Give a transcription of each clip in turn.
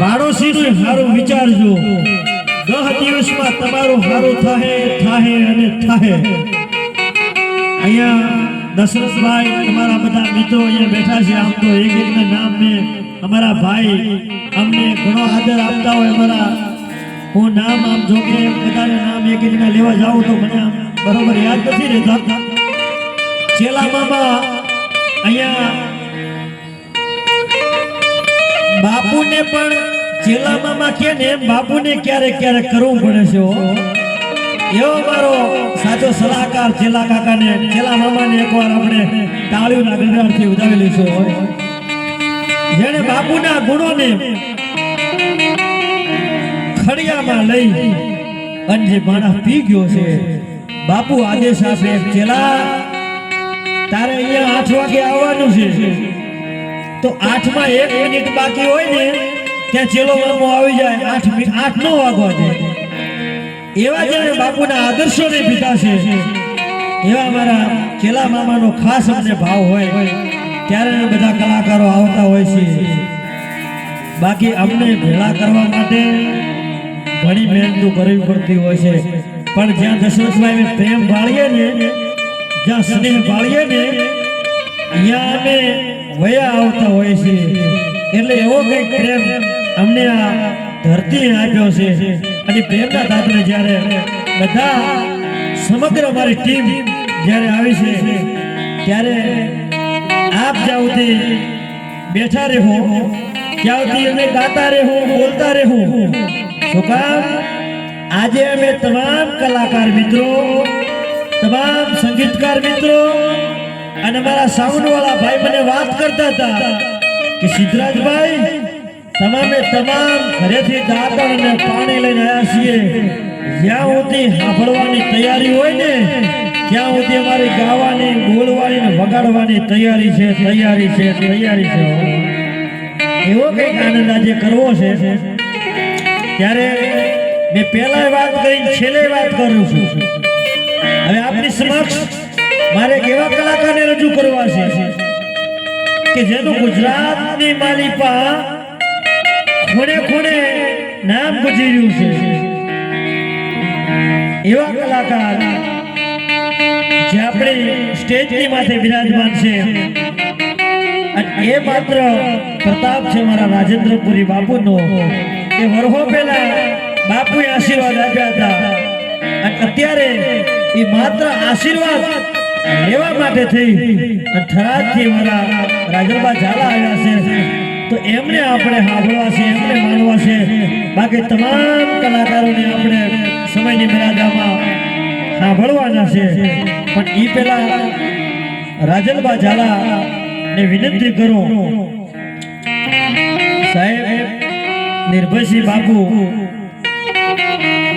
પાડોશીનું સારું વિચારજો. દહ દિવસમાં તમારું સારું થાહે થાહે અને થાહે. અહીંયા દશરથભાઈ અમારા બધા મિત્રો અહીંયા બેઠા છે. આમ તો એક એકના નામ મેં અમારા ભાઈ અમને ઘણો આદર આપતા હોય અમારા. હું નામ આમ જો કે બધાને નામ એક એકના લેવા જાઉં તો મને આમ બરોબર યાદ નથી રહેતા. છેલ્લા મામા અહીંયા બાપુને પણ ચેલા મામા કે ને, બાપુને ક્યારેક ક્યારેક કરવું પડે છે એવો મારો સાચો સલાહકાર જેલા કાકાને ચેલા મામાને એકવાર આપણે તાળીઓના ગણરાથી ઉજાવી લઈશું. જેણે બાપુના ગુણોને ખડિયામાં લઈ અને જે માણસ પી ગયો છે, બાપુ આદેશ આપે, જેલા, તારે અહીંયા આઠ વાગે આવવાનું છે તો આઠમાં એક મિનિટ બાકી હોય ને, ત્યાં ચેલો મામો આવી જાય. આઠ મિનિટ, આઠ નો વાગવા દે. એવા જ્યારે બાપુના આદર્શોને પીતા છે એવા મારા ચેલા મામાનો ખાસ અમને ભાવ હોય, ત્યારે બધા કલાકારો આવતા હોય છે બાકી અમને ભેળા કરવા માટે ઘણી મહેનત કરવી પડતી હોય છે. પણ જ્યાં દશરથભાઈ પ્રેમ ભાળીએ ને, જ્યાં સ્નેહ ભાળીએ ને અહીંયા અમે વયા આવતા હોય છે. એટલે એવો કંઈક પ્રેમ અમને આ ધરતી આપ્યો છે. અને પ્રેમના દાદને જ્યારે બધા સમગ્ર અમારી ટીમ જ્યારે આવી છે, ત્યારે આપ જ્યાંથી બેઠા રહો ત્યાંથી અમે ગાતા રહો, બોલતા રહો. શું કામ, આજે અમે તમામ કલાકાર મિત્રો, તમામ સંગીતકાર મિત્રો અને મારા સાઉન્ડ વાળા ભાઈ મને વાત કરતા હતા કે સિદ્ધરાજભાઈ, તમામે તમામ ઘરેથી દાંતણ અને પાણી લઈને આવ્યા છીએ. જ્યાં સુધી સાંભળવાની તૈયારી હોય ને, ત્યાં સુધી અમારી ગાવાની, બોલવાની વગાડવાની તૈયારી છે તૈયારી છે તૈયારી છે. એવો કંઈક આનંદ આજે કરવો છે. ત્યારે મેં પહેલા વાત કરી છેલ્લે વાત કરું છું. હવે આપની સમક્ષ મારે એવા કલાકારને રજૂ કરવા છે? કે જેનું ગુજરાતની માલિપા ખૂણે ખૂણે નામ ગુજર્યું છે. એવા કલાકાર જે આપણી સ્ટેજની માથે બિરાજમાન છે. અને એ માત્ર પ્રતાપ છે મારા રાજેન્દ્રપુરી બાપુનો. એ વર્ષો પહેલા બાપુએ આશીર્વાદ આપ્યા હતા. અને અત્યારે એ માત્ર આશીર્વાદ લેવા માટે થઈ થરાદથી મારા રાજરબા ઝાલા આવ્યા છે. તો એમને આપણે સાંભળવા છે, એમને માનવા છે. બાકી તમામ કલાકારોને આપણે સમયની મર્યાદામાં સાંભળવાના છે. પણ એ પેલા રાજલબા ઝાલા ને વિનંતી કરું. સાહેબ, નિર્ભયસિંહ બાપુ,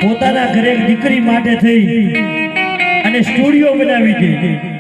પોતાના ઘરે દીકરી માટે થઈ અને સ્ટુડિયો બનાવી હતી